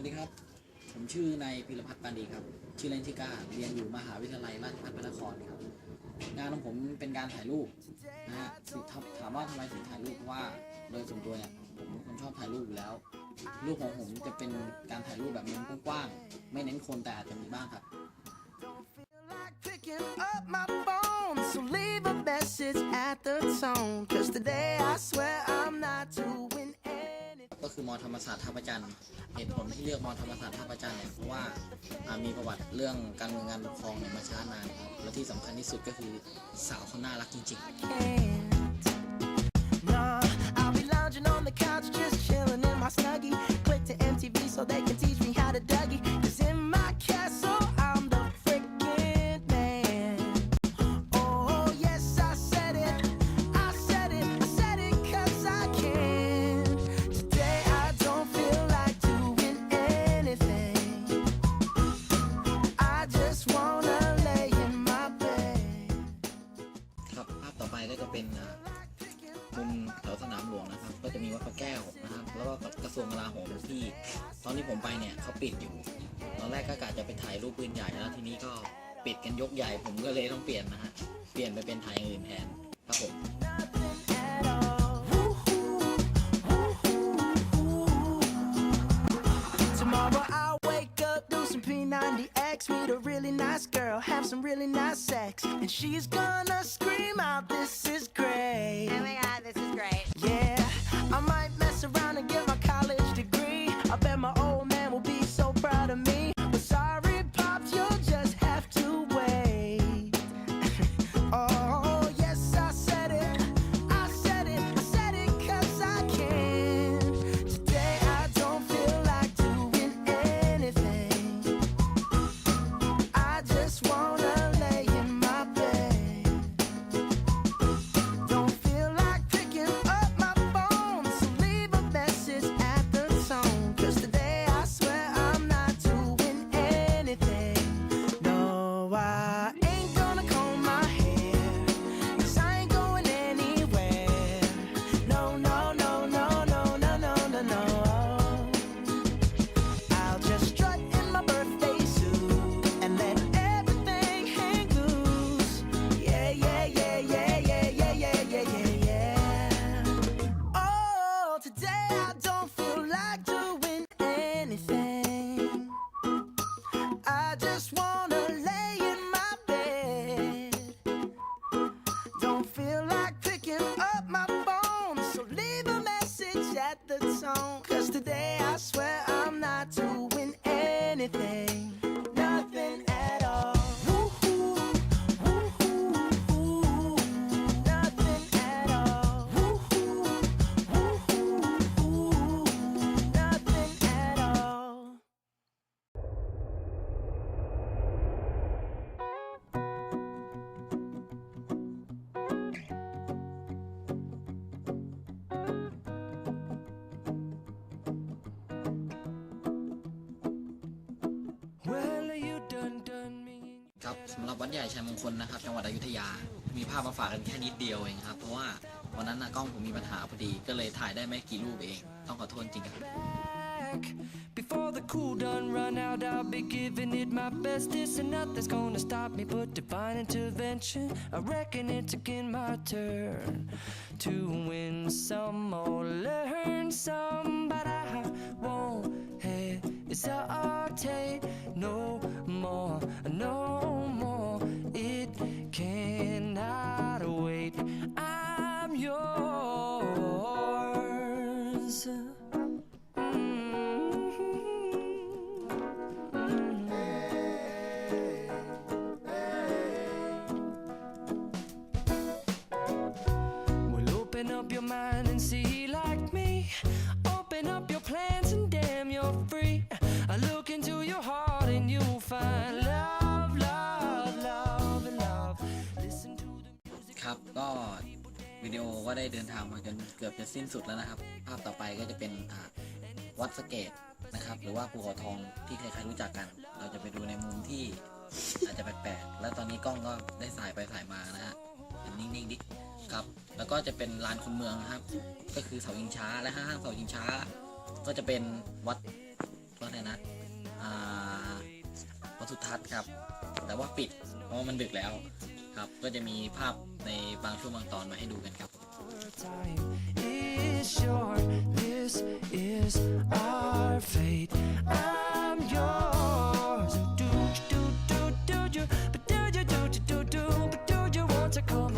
วัสดีครับ ผมชื่อนายพิรพัฒน์ปานดีครับ ชื่อเล่นชื่อก้า เรียนอยู่มหาวิทยาลัยราชภัฏพระนครครับ งานของผมเป็นการถ่ายรูปนะฮะสิถามถามว่าทำไมถึงถ่ายรูปเพราะว่า โดยส่วนตัวเนี่ยผมเป็นคนชอบถ่ายรูปอยู่แล้ว รูปของผมจะเป็นการถ่ายรูปแบบมุมกว้างๆ ไม่เน้นคนแต่อาจจะมีบ้างครับ So leave a message at the tone. Cause today I swear I'm not doing anything. ก็คือมอธรรมศาสตร์ท่าประจันเหตุผลที่เลือกมอธรรมศาสตร์ท่าประจันเนี่ยเพราะว่าามีประวัติเรื่องการเมืองงานปกครองเนี่ยมาช้านานครับและที่สำคัญที่สุดก็คือสาวเขาน่ารักจริงๆ Snuggy. Click to MTV so they can teach me how to Dougie. Cause in my castle, ทรวงกลาโหมที่ ตอนที่ผมไปเนี่ยเขาปิดอยู่ ตอนแรกก็กะจะไปถ่ายรูปปืนใหญ่แล้วทีนี้ก็ปิดกันยกใหญ่ ผมก็เลยต้องเปลี่ยนนะฮะ เปลี่ยนไปเป็นถ่ายอื่นแทนครับผม at all. Tomorrow I'll wake up, do some P90X, meet a really nice girl, have some really nice sex, and she's gonna scream out, "This ครับสำหรับวัดใหญ่ชัยมงคลนะครับจังหวัดอยุธยา มีภาพมาฝากกันแค่นิดเดียวเองครับ เพราะว่าวันนั้นนะกล้องผมมีปัญหาพอดีก็เลยถ่ายได้ไม่กี่รูปเอง ต้องขอโทษจริงครับ Before the cool done run out, I'll be giving it my best. This and nothing's gonna stop me but divine intervention. I reckon it's again my turn to win some or learn some, but I won't hesitate ได้เดินทางมาจนเกือบจะสิ้นสุดแล้วนะครับ ภาพต่อไปก็จะเป็นวัดสะเกตนะครับ หรือว่าภูเขาทองที่ใครๆรู้จักกัน เราจะไปดูในมุมที่อาจจะแปลกๆ แล้วตอนนี้กล้องก็ได้สายไปสายมานะฮะเป็นนิ่งๆดิครับ แล้วก็จะเป็นลานคนเมืองนะครับ ก็คือเสายิงช้าและห้างเสายิงช้า ก็จะเป็นวัดว่าไงนะอ่าวัตถุทัศน์ครับ แต่ว่าปิดเพราะว่ามันดึกแล้วครับ ก็จะมีภาพในบางช่วงบางตอนมาให้ดูกันครับ time is short. This is our fate. I'm yours. Do do do do do, but do you do do do do, but do you want to come on?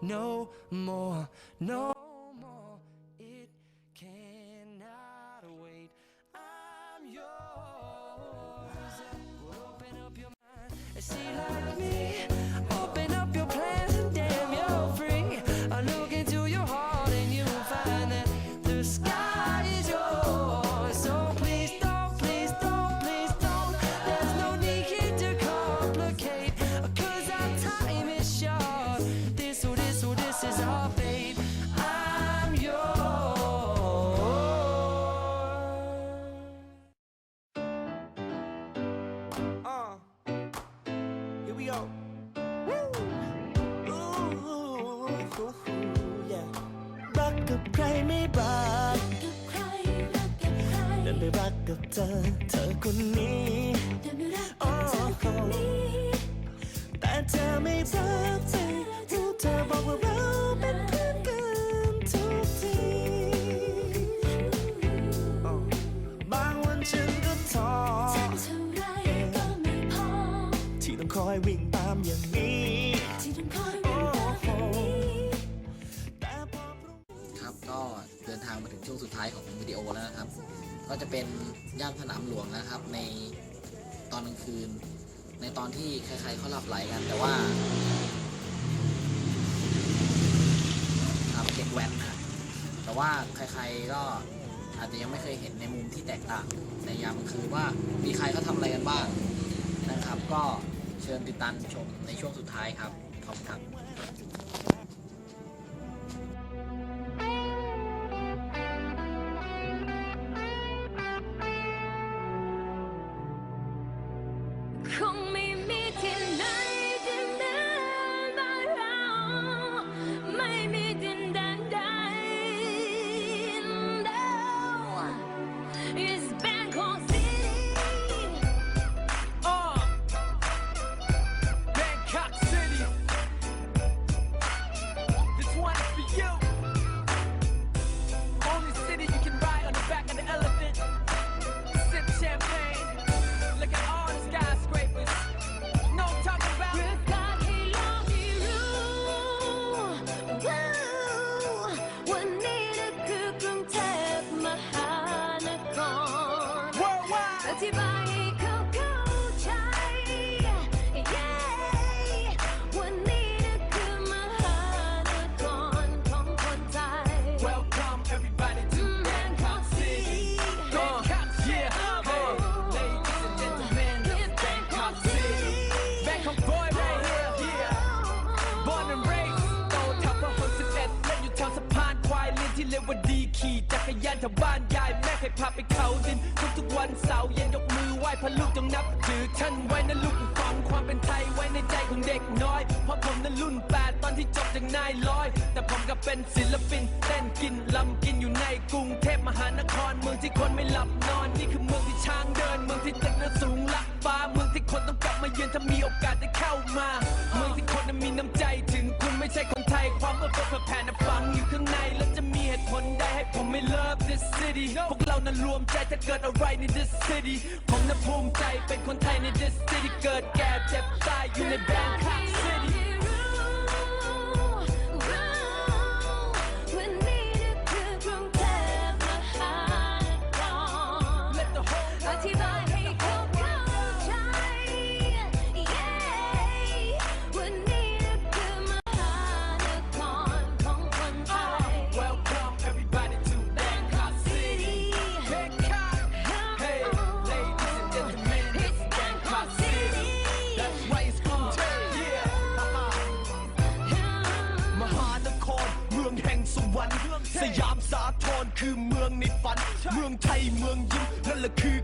no more, no more. It cannot wait. I'm yours. Open up your mind and see รักกับใครไม่รักดันไปรักกับเธอ เธอคนนี้โอ้โหแต่เธอไม่รักเธอรู้เธอบอกว่าเราเป็นเพื่อนกันทุกทีอ้าวบางวันฉัน ที่ต้องคอยวิ่งตามอย่างนี้โอ้โหแต่พอพรุ่งครับก็เดินทางมาถึงช่วงสุดท้ายของวิดีโอแล้วนะครับ ก็จะเป็นย่านสนามหลวงนะครับ ในตอนกลางคืน ในตอนที่ใครๆเขาหลับไหลกัน แต่ว่าครับเด็กแว้นนะแต่ว่าใครๆก็อาจจะยังไม่เคยเห็นในมุมที่แตกต่างในยามกลางคืนว่ามีใครเขาทำอะไรกันบ้างนะครับก็ เชิญติดตามชมในช่วงสุดท้ายครับขอบคุณครับ เสาร์เย็นยกมือไหว้พระลูกจงนับถือท่านไว้นะลูกฝังความเป็นไทยไว้ในใจของเด็กน้อย เพราะผมนั้นรุ่นแปดตอนที่จบจากนายร้อย แต่ผมก็เป็นศิลปินเต้นกินลำกินอยู่ในกรุงเทพมหานครเมืองที่คนไม่หลับนอนนี่คือเมืองที่ช้างเดิน เมืองที่ตึกนั้นสูงลักฟ้าเมืองที่คนต้องกลับมาเยือนถ้ามีโอกาสได้เข้ามา เมืองที่คนนั้นมีน้ำใจถึงคุณไม่ใช่คนไทยความเอื้อเฟื้อเผื่อแผ่นะฝังอยู่ข้างในแล้วจะมีเหตุผลได้ ให้ผมไม่ love this city พวกเรานั้นรวมใจถ้าเกิดอะไรใน this city ผมนั้นภูมิใจเป็นคนไทยใน this city เกิดแก่เจ็บตายอยู่ใน Bangkok City วันนี้นะ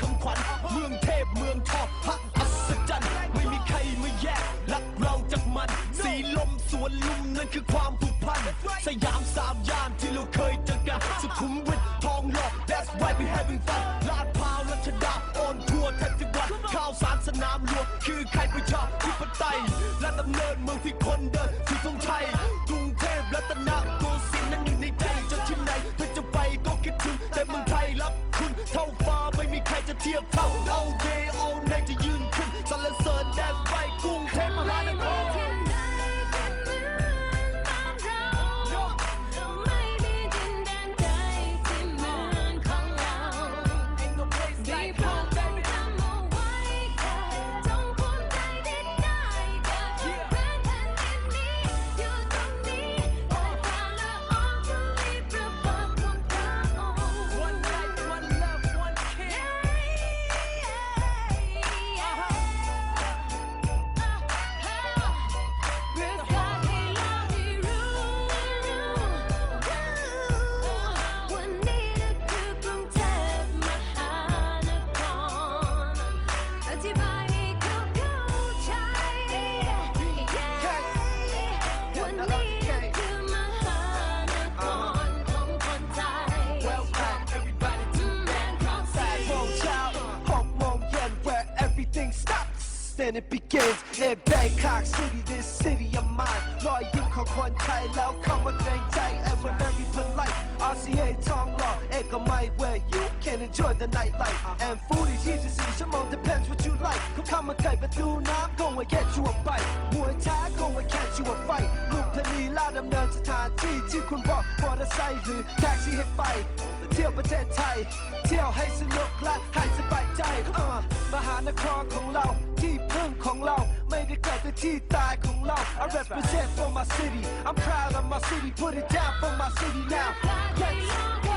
คำขวัญ เมืองเทพเมืองทองพระอัศจรรย์ไม่มีใครมาแยกรักเราจากมัน สีลมสวนลุมนั่นคือความผูกพัน สยามสามย่านที่เราเคยเจอกันสุขุมวิททองหล่อ that's why we having fun ลาดพร้าวรัชดาออนทัวร์แทบทุกวันข่าวสารสนามหลวงคือใครประชาธิปไตยและดำเนินเมืองที่คน then it begins in Bangkok City this city of mine รอยยิ้มของคนไทยแล้วเข้ามาเกรงใจ ever very polite RCA ทองหล่อเอกมัย where you can enjoy the nightlife and food is easy สี่ชั่วโมง depends what you like เขาเข้ามาไก่ประตูน้ำ go and get you a bite มวยท้า go and catch you a fight ลูกพลีลาดดำเนินสถานที่ที่คุณบอกมอเตอร์ไซค์หรือแท็กซี่ให้ไป เที่ยวประเทศไทย เที่ยวให้สนุกและให้สบายใจเออมหานครของเราที่พึ่งของเรา made it cut the teeth thigh cum off. I represent for my city. I'm proud of my city. Put it down for my city now. Yes.